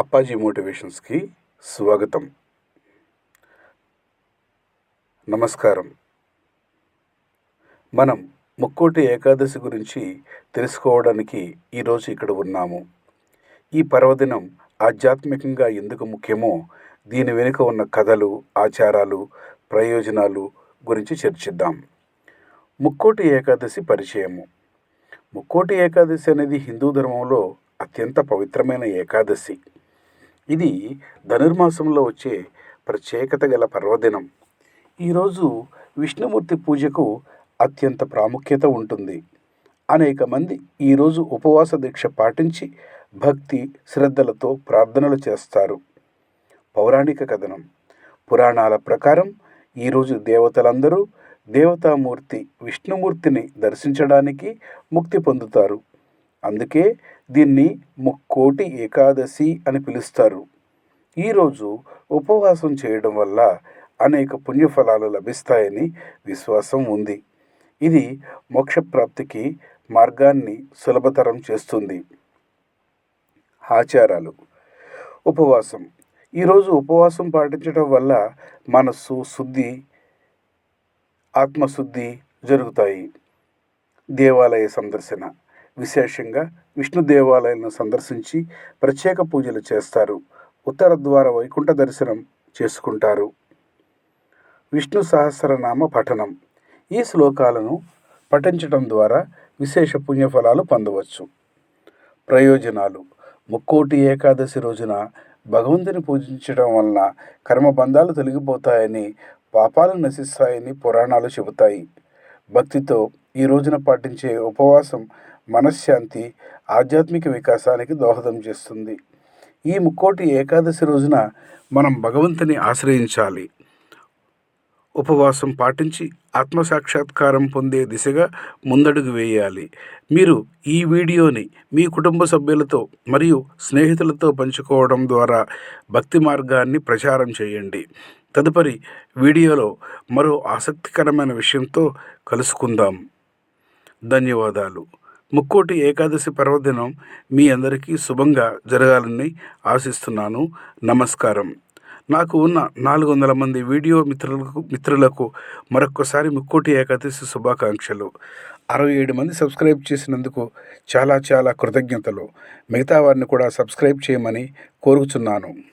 అప్పాజీ మోటివేషన్స్కి స్వాగతం. నమస్కారం. మనం ముక్కోటి ఏకాదశి గురించి తెలుసుకోవడానికి ఈరోజు ఇక్కడ ఉన్నాము. ఈ పర్వదినం ఆధ్యాత్మికంగా ఎందుకు ముఖ్యమో దీని వెనుక ఉన్న కథలు ఆచారాలు ప్రయోజనాలు గురించి చర్చిద్దాం. ముక్కోటి ఏకాదశి పరిచయము. ముక్కోటి ఏకాదశి అనేది హిందూ ధర్మంలో అత్యంత పవిత్రమైన ఏకాదశి. ఇది ధనుర్మాసంలో వచ్చే ప్రత్యేకత గల పర్వదినం. ఈరోజు విష్ణుమూర్తి పూజకు అత్యంత ప్రాముఖ్యత ఉంటుంది. అనేక మంది ఈరోజు ఉపవాస దీక్ష పాటించి భక్తి శ్రద్ధలతో ప్రార్థనలు చేస్తారు. పౌరాణిక కథనం. పురాణాల ప్రకారం ఈరోజు దేవతలందరూ దేవతామూర్తి విష్ణుమూర్తిని దర్శించడానికి ముక్తి పొందుతారు. అందుకే దీన్ని ముక్కోటి ఏకాదశి అని పిలుస్తారు. ఈరోజు ఉపవాసం చేయడం వల్ల అనేక పుణ్యఫలాలు లభిస్తాయని విశ్వాసం ఉంది. ఇది మోక్షప్రాప్తికి మార్గాన్ని సులభతరం చేస్తుంది. ఆచారాలు. ఉపవాసం. ఈరోజు ఉపవాసం పాటించడం వల్ల మనస్సు శుద్ధి ఆత్మశుద్ధి జరుగుతాయి. దేవాలయ సందర్శన. విశేషంగా విష్ణు దేవాలయాలను సందర్శించి ప్రత్యేక పూజలు చేస్తారు. ఉత్తర ద్వార వైకుంఠ దర్శనం చేసుకుంటారు. విష్ణు సహస్రనామ పఠనం. ఈ శ్లోకాలను పఠించడం ద్వారా విశేష పుణ్యఫలాలు పొందవచ్చు. ప్రయోజనాలు. ముక్కోటి ఏకాదశి రోజున భగవంతుని పూజించడం వలన కర్మబంధాలు తొలగిపోతాయని పాపాలు నశిస్తాయని పురాణాలు చెబుతాయి. భక్తితో ఈ రోజున పాటించే ఉపవాసం మనశ్శాంతి ఆధ్యాత్మిక వికాసానికి దోహదం చేస్తుంది. ఈ ముక్కోటి ఏకాదశి రోజున మనం భగవంతుని ఆశ్రయించాలి. ఉపవాసం పాటించి ఆత్మసాక్షాత్కారం పొందే దిశగా ముందడుగు వేయాలి. మీరు ఈ వీడియోని మీ కుటుంబ సభ్యులతో మరియు స్నేహితులతో పంచుకోవడం ద్వారా భక్తి మార్గాన్ని ప్రచారం చేయండి. తదుపరి వీడియోలో మరో ఆసక్తికరమైన విషయంతో కలుసుకుందాం. ధన్యవాదాలు. ముక్కోటి ఏకాదశి పర్వదినం మీ అందరికీ శుభంగా జరగాలని ఆశిస్తున్నాను. నమస్కారం. నాకు ఉన్న నాలుగు వందల మంది వీడియో మిత్రులకు మిత్రులకు మరొక్కసారి ముక్కోటి ఏకాదశి శుభాకాంక్షలు. అరవై ఏడు మంది సబ్స్క్రైబ్ చేసినందుకు చాలా చాలా కృతజ్ఞతలు. మిగతా వారిని కూడా సబ్స్క్రైబ్ చేయమని కోరుచున్నాను.